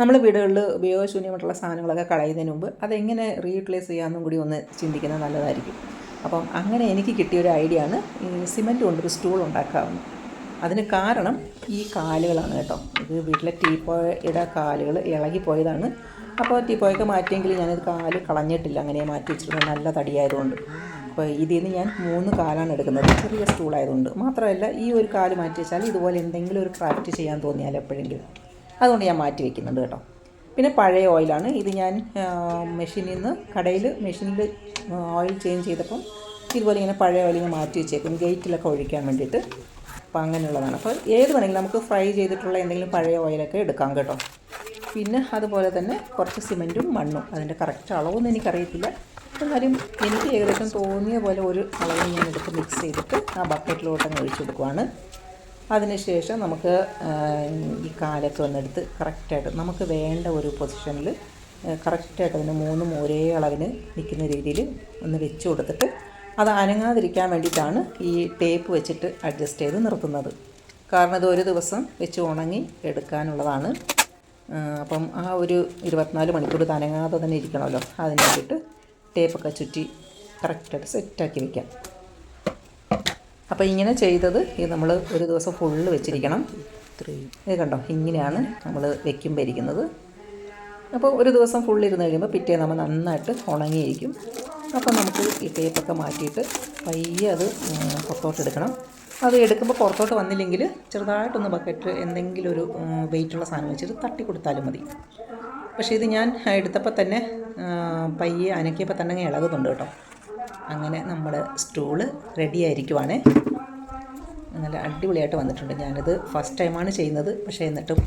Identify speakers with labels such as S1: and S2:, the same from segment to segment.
S1: നമ്മൾ വീടുകളിൽ ഉപയോഗശൂന്യമായിട്ടുള്ള സാധനങ്ങളൊക്കെ കളയുന്നതിന് മുമ്പ് അതെങ്ങനെ റീയൂട്ടിലൈസ് ചെയ്യാമെന്നും കൂടി ഒന്ന് ചിന്തിക്കുന്നത് നല്ലതായിരിക്കും. അപ്പം അങ്ങനെ എനിക്ക് കിട്ടിയൊരു ഐഡിയ ആണ് ഈ സിമന്റ് കൊണ്ടൊരു സ്റ്റൂൾ ഉണ്ടാക്കാവുന്നത്. അതിന് കാരണം ഈ കാലുകളാണ് കേട്ടോ. ഇത് വീട്ടിലെ ടീപ്പോയുടെ കാലുകൾ ഇളകിപ്പോയതാണ് അപ്പോൾ ടീപ്പോയൊക്കെ മാറ്റിയെങ്കിൽ ഞാനിത് കാൽ കളഞ്ഞിട്ടില്ല. അങ്ങനെ മാറ്റി വെച്ചിട്ടുണ്ട്. നല്ല തടിയായതുകൊണ്ട്. അപ്പോൾ ഇതിൽ നിന്ന് ഞാൻ മൂന്ന് കാലാണ് എടുക്കുന്നത്. ചെറിയ സ്റ്റൂളായതുകൊണ്ട്. മാത്രമല്ല ഈ ഒരു കാൽ മാറ്റി വെച്ചാൽ ഇതുപോലെ എന്തെങ്കിലും ഒരു ക്രാഫ്റ്റ് ചെയ്യാൻ തോന്നിയാൽ എപ്പോഴെങ്കിലും. അതുകൊണ്ട് ഞാൻ മാറ്റി വയ്ക്കുന്നുണ്ട് കേട്ടോ. പിന്നെ പഴയ ഓയിലാണ്. ഇത് ഞാൻ മെഷീനിൽ നിന്ന് കടയിൽ മെഷീനിൽ ഓയിൽ ചേഞ്ച് ചെയ്തപ്പം ഇതുപോലെ ഇങ്ങനെ പഴയ ഓയിൽ ഞാൻ മാറ്റി വെച്ചേക്കും ഗേറ്റിലൊക്കെ ഒഴിക്കാൻ വേണ്ടിയിട്ട്. അപ്പോൾ അങ്ങനെയുള്ളതാണ്. അപ്പോൾ ഏത് വേണമെങ്കിലും നമുക്ക് ഫ്രൈ ചെയ്തിട്ടുള്ള എന്തെങ്കിലും പഴയ ഓയിലൊക്കെ എടുക്കാം കേട്ടോ. പിന്നെ അതുപോലെ തന്നെ കുറച്ച് സിമന്റും മണ്ണും. അതിന്റെ കറക്റ്റ് അളവൊന്നും എനിക്കറിയത്തില്ല. എന്നാലും എനിക്ക് ഏകദേശം തോന്നിയ പോലെ ഒരു അളവ് ഞാൻ എടുത്ത് മിക്സ് ചെയ്തിട്ട് ആ ബക്കറ്റിലോട്ടങ്ങ് ഒഴിച്ചു കൊടുക്കുവാണ്. അതിനുശേഷം നമുക്ക് ഈ കാലൊക്കെ ഒന്നെടുത്ത് കറക്റ്റായിട്ട് നമുക്ക് വേണ്ട ഒരു പൊസിഷനിൽ കറക്റ്റായിട്ട് അതിന് മൂന്നും ഒരേ അളവിന് നിൽക്കുന്ന രീതിയിൽ ഒന്ന് വെച്ച് കൊടുത്തിട്ട് അത് അനങ്ങാതിരിക്കാൻ വേണ്ടിയിട്ടാണ് ഈ ടേപ്പ് വെച്ചിട്ട് അഡ്ജസ്റ്റ് ചെയ്ത് നിർത്തുന്നത്. കാരണം ഇത് ഒരു ദിവസം വെച്ച് ഉണങ്ങി എടുക്കാനുള്ളതാണ്. അപ്പം ആ ഒരു ഇരുപത്തിനാല് മണിക്കൂർ ഇത് അനങ്ങാതെ തന്നെ ഇരിക്കണമല്ലോ. അതിന് വേണ്ടിയിട്ട് ടേപ്പൊക്കെ ചുറ്റി കറക്റ്റായിട്ട് സെറ്റാക്കി വയ്ക്കാം അപ്പോൾ ഇങ്ങനെ ചെയ്തത് ഇത് നമ്മൾ ഒരു ദിവസം ഫുള്ള് വെച്ചിരിക്കണം. ഇത് കണ്ടോ? ഇങ്ങനെയാണ് നമ്മൾ വെക്കുമ്പോൾ ഇരിക്കുന്നത്. അപ്പോൾ ഒരു ദിവസം ഫുള്ള് ഇരുന്ന് കഴിയുമ്പോൾ പിറ്റേ നമ്മൾ നന്നായിട്ട് ഉണങ്ങിയിരിക്കും. അപ്പോൾ നമുക്ക് ഈ ടേപ്പൊക്കെ മാറ്റിയിട്ട് പയ്യെ അത് പുറത്തോട്ട് എടുക്കണം. അത് എടുക്കുമ്പോൾ പുറത്തോട്ട് വന്നില്ലെങ്കിൽ ചെറുതായിട്ടൊന്ന് ബക്കറ്റ് എന്തെങ്കിലും ഒരു വെയിറ്റുള്ള സാധനം വെച്ചിട്ട് തട്ടി കൊടുത്താലും മതി. പക്ഷേ ഇത് ഞാൻ എടുത്തപ്പോൾ തന്നെ പയ്യെ അനക്കിയപ്പോൾ തന്നെ ഇളകുന്നുണ്ട് കേട്ടോ. അങ്ങനെ നമ്മുടെ സ്റ്റൂൾ റെഡി ആയിരിക്കുവാണ്. നല്ല അടിപൊളിയായിട്ട് വന്നിട്ടുണ്ട്. ഞാനിത് ഫസ്റ്റ് ടൈമാണ് ചെയ്യുന്നത്. പക്ഷേ എന്നിട്ടും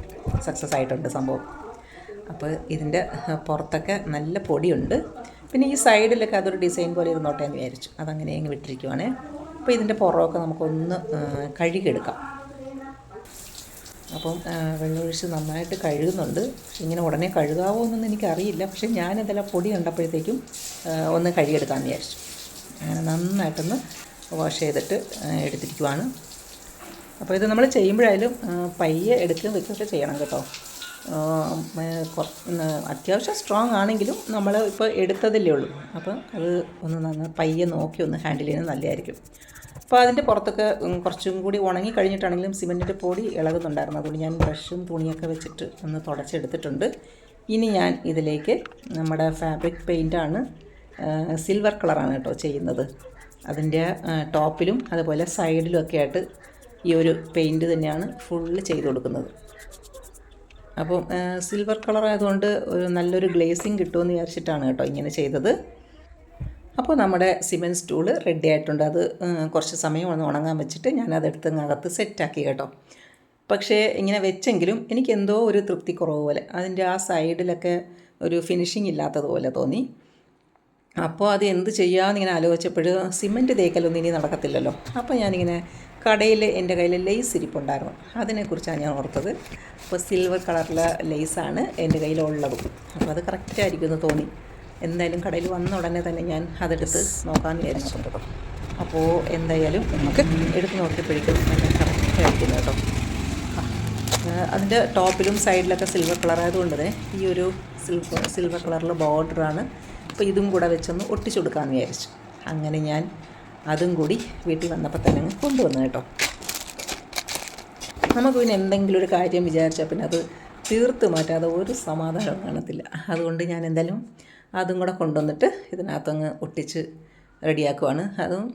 S1: സക്സസ് ആയിട്ടുണ്ട് സംഭവം. അപ്പോൾ ഇതിന്റെ പുറത്തൊക്കെ നല്ല പൊടിയുണ്ട്. പിന്നെ ഈ സൈഡിലൊക്കെ അതൊരു ഡിസൈൻ പോലെ ഇരുന്നോട്ടെ എന്ന് വിചാരിച്ചു. അതങ്ങനെ അങ്ങ് വിട്ടിരിക്കുവാണ്. അപ്പോൾ ഇതിന്റെ പുറമൊക്കെ നമുക്കൊന്ന് കഴുകിയെടുക്കാം. അപ്പം വെള്ളമൊഴിച്ച് നന്നായിട്ട് കഴുകുന്നുണ്ട്. ഇങ്ങനെ ഉടനെ കഴുകാവോ എന്നൊന്നും എനിക്കറിയില്ല. പക്ഷേ ഞാനതെല്ലാം പൊടി കണ്ടപ്പോഴത്തേക്കും ഒന്ന് കഴുകിയെടുക്കാമെന്ന് വിചാരിച്ചു. അങ്ങനെ നന്നായിട്ടൊന്ന് വാഷ് ചെയ്തിട്ട് എടുത്തിരിക്കുവാണ്. അപ്പോൾ ഇത് നമ്മൾ ചെയ്യുമ്പോഴായാലും പയ്യെ എടുക്കുകയും വെക്കുകയൊക്കെ ചെയ്യണം കേട്ടോ. അത്യാവശ്യം സ്ട്രോങ് ആണെങ്കിലും നമ്മൾ ഇപ്പോൾ എടുത്തതല്ലേ ഉള്ളൂ. അപ്പോൾ അത് ഒന്ന് നന്ന പയ്യെ നോക്കി ഒന്ന് ഹാൻഡിൽ ചെയ്യുന്നത് നല്ലതായിരിക്കും. അപ്പോൾ അതിന്റെ പുറത്തൊക്കെ കുറച്ചും കൂടി ഉണങ്ങി കഴിഞ്ഞിട്ടാണെങ്കിലും സിമെന്റിന്റെ പൊടി ഇളകുന്നുണ്ടായിരുന്നു. അതുകൊണ്ട് ഞാൻ ബ്രഷും തുണിയൊക്കെ വെച്ചിട്ട് ഒന്ന് തുടച്ചെടുത്തിട്ടുണ്ട്. ഇനി ഞാൻ ഇതിലേക്ക് നമ്മുടെ ഫാബ്രിക് പെയിന്റാണ് സിൽവർ കളറാണ് കേട്ടോ ചെയ്യുന്നത്. അതിന്റെ ടോപ്പിലും അതുപോലെ സൈഡിലും ഒക്കെ ആയിട്ട് ഈ ഒരു പെയിന്റ് തന്നെയാണ് ഫുള്ള് ചെയ്ത് കൊടുക്കുന്നത്. അപ്പം സിൽവർ കളർ ആയതുകൊണ്ട് ഒരു നല്ലൊരു ഗ്ലേസിങ് കിട്ടുമെന്ന് വിചാരിച്ചിട്ടാണ് കേട്ടോ ഇങ്ങനെ ചെയ്തത്. അപ്പോൾ നമ്മുടെ സിമെന്റ് സ്റ്റൂൾ റെഡി ആയിട്ടുണ്ട്. അത് കുറച്ച് സമയം ഒന്ന് ഉണങ്ങാൻ വെച്ചിട്ട് ഞാൻ അതെടുത്ത് അകത്ത് സെറ്റാക്കി കേട്ടോ. പക്ഷേ ഇങ്ങനെ വെച്ചെങ്കിലും എനിക്ക് എന്തോ ഒരു തൃപ്തി കുറവ് പോലെ. അതിന്റെ ആ സൈഡിലൊക്കെ ഒരു ഫിനിഷിംഗ് ഇല്ലാത്തതുപോലെ തോന്നി. അപ്പോൾ അത് എന്ത് ചെയ്യാമെന്ന് ഇങ്ങനെ ആലോചിച്ചപ്പോൾ സിമന്റ് തേക്കലൊന്നും ഇനി നടക്കത്തില്ലല്ലോ. അപ്പോൾ ഞാനിങ്ങനെ കടയിൽ എന്റെ കയ്യിൽ ലേസ് ഇരിപ്പുണ്ടായിരുന്നു. അതിനെക്കുറിച്ചാണ് ഞാൻ ഓർത്തത്. അപ്പോൾ സിൽവർ കളറിലെ ലേസാണ് എന്റെ കയ്യിലുള്ളത്. അപ്പോൾ അത് കറക്റ്റായിരിക്കും എന്ന് തോന്നി. എന്തായാലും കടയിൽ വന്ന ഉടനെ തന്നെ ഞാൻ അതെടുത്ത് നോക്കാമെന്ന് വിചാരിച്ചിട്ടുണ്ട് അപ്പോൾ എന്തായാലും നമുക്ക് എടുത്ത് നോക്കിയപ്പോഴേക്കും നല്ല കറക്റ്റായിരിക്കുന്നു കേട്ടോ. അതിന്റെ ടോപ്പിലും സൈഡിലൊക്കെ സിൽവർ കളർ തന്നെ ഈ ഒരു സിൽവർ സിൽവർ കളറിലെ ബോർഡറാണ് അപ്പോൾ ഇതും കൂടെ വെച്ചൊന്ന് ഒട്ടിച്ചു കൊടുക്കാമെന്ന് വിചാരിച്ചു. അങ്ങനെ ഞാൻ അതും കൂടി വീട്ടിൽ വന്നപ്പോൾ തന്നെ കൊണ്ടുവന്നു കേട്ടോ. നമുക്ക് പിന്നെ എന്തെങ്കിലും ഒരു കാര്യം വിചാരിച്ചാൽ പിന്നെ അത് തീർത്ത് മാറ്റാതെ ഒരു സമാധാനവും കാണത്തില്ല. അതുകൊണ്ട് ഞാൻ എന്തായാലും അതും കൂടെ കൊണ്ടുവന്നിട്ട് ഇതിനകത്തങ്ങ് ഒട്ടിച്ച് റെഡിയാക്കുവാണ്. അതും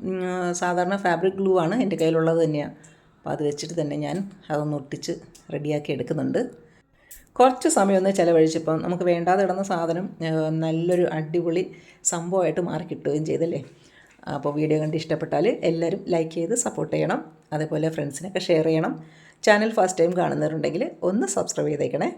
S1: സാധാരണ ഫാബ്രിക് ഗ്ലൂ ആണ്. എന്റെ കയ്യിലുള്ളത് തന്നെയാണ് അപ്പോൾ അത് വെച്ചിട്ട് തന്നെ ഞാൻ അതൊന്ന് ഒട്ടിച്ച് റെഡിയാക്കി എടുക്കുന്നുണ്ട്. കുറച്ച് സമയം ഒന്ന് ചിലവഴിച്ചപ്പം നമുക്ക് വേണ്ടാതെ ഇടുന്ന സാധനം നല്ലൊരു അടിപൊളി സംഭവമായിട്ട് മാറി കിട്ടുകയും ചെയ്തല്ലേ? അപ്പോൾ വീഡിയോ കണ്ട് ഇഷ്ടപ്പെട്ടാൽ എല്ലാവരും ലൈക്ക് ചെയ്ത് സപ്പോർട്ട് ചെയ്യണം. അതേപോലെ ഫ്രണ്ട്സിനൊക്കെ ഷെയർ ചെയ്യണം. ചാനൽ ഫസ്റ്റ് ടൈം കാണുന്നവരുണ്ടെങ്കിൽ ഒന്ന് സബ്സ്ക്രൈബ് ചെയ്തേക്കണേ.